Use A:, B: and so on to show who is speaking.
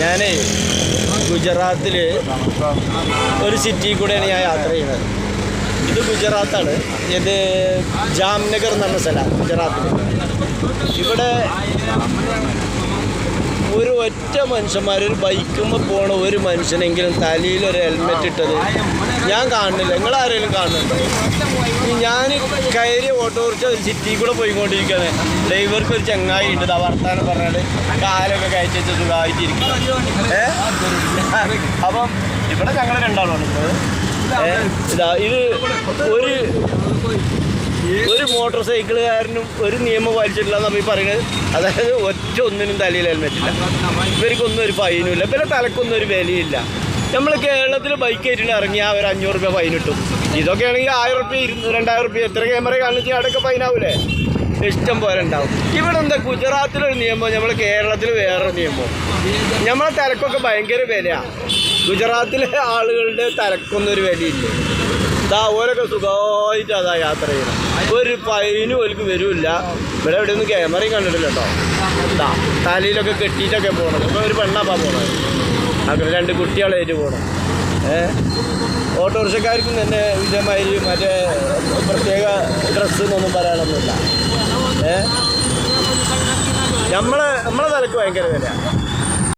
A: ഞാനേ ഗുജറാത്തിൽ ഒരു സിറ്റി കൂടെയാണ് ഞാൻ യാത്ര ചെയ്യുന്നത്. ഇത് ഗുജറാത്താണ്. ഇത് ജാംനഗർ എന്ന് സ്ഥലമാണ് ഗുജറാത്തിൽ ഇവിടെ ഒരു ഒറ്റ മനുഷ്യന്മാർ ഒരു ബൈക്കുമ്പോൾ പോണ ഒരു മനുഷ്യനെങ്കിലും തലയിൽ ഒരു ഹെൽമെറ്റ് ഇട്ടത് ഞാൻ കാണുന്നില്ല. നിങ്ങൾ ആരെങ്കിലും കാണുന്നുണ്ടോ ഞാൻ കയറി ഓട്ടോറിച്ച ഒരു സിറ്റി കൂടെ പോയിക്കൊണ്ടിരിക്കുകയാണ് ഡ്രൈവർക്ക് ഒരു ചങ്ങായി ഉണ്ട്. വർത്താനം പറഞ്ഞാൽ കാലൊക്കെ കയറ്റി വെച്ച് സുഖമായിട്ടിരിക്കുന്നു. അപ്പം ഇവിടെ ഞങ്ങൾ രണ്ടാളാണ് ഇതാ ഇത് ഒരു ഒരു മോട്ടോർ സൈക്കിളുകാരനും ഒരു നിയമം പാലിച്ചിട്ടില്ല എന്നാണ് പറയുന്നത്. അതായത് ഒറ്റ ഒന്നിനും തലയിൽ ഹെൽമെറ്റ് ഇല്ല. ഇവർക്കൊന്നും ഒരു ഫൈനും ഇല്ല. പിന്നെ തലക്കൊന്നും ഒരു വിലയില്ല നമ്മൾ കേരളത്തിൽ ബൈക്ക് ആയിട്ട് ആ ഒരു അഞ്ഞൂറ് രൂപ ഫൈൻ കിട്ടും. ഇതൊക്കെ ആണെങ്കിൽ ആയിരം റുപ്യ രണ്ടായിരം റുപ്യ എത്ര ക്യാമറ കാണിച്ചാൽ അവിടെയൊക്കെ ആവൂലേ? ഇഷ്ടം പോലെ ഉണ്ടാവും. ഇവിടെ എന്താ ഗുജറാത്തിലൊരു നിയമം നമ്മൾ കേരളത്തിൽ വേറൊരു നിയമം. നമ്മളെ തിരക്കൊക്കെ ഭയങ്കര വിലയാണ് ഗുജറാത്തിലെ ആളുകളുടെ തിരക്കൊന്നും ഒരു വിലയില്ല. ദാ ഓരൊക്കെ സുഖമായിട്ട് അതാ യാത്ര ചെയ്യണം ഒരു ഫൈനും ഓർക്ക് വരില്ല. ഇവിടെ എവിടെ ഒന്നും ക്യാമറയും കണ്ടിട്ടില്ല കേട്ടോ ദാ തലയിലൊക്കെ കെട്ടിയിട്ടൊക്കെ പോകണം ഇപ്പോൾ ഒരു പെണ്ണാപ്പാ പോണത്. അങ്ങനെ രണ്ട് കുട്ടികളായിട്ട് പോകണം ഏ? ഓട്ടോറിക്ഷക്കാർക്കും തന്നെ ഇതേമാതിരി മറ്റേ പ്രത്യേക ഡ്രസ്സ് എന്നൊന്നും പറയാനൊന്നുമില്ല. ഏ? നമ്മളെ നമ്മളെ തലക്ക് ഭയങ്കര വിലയാണ്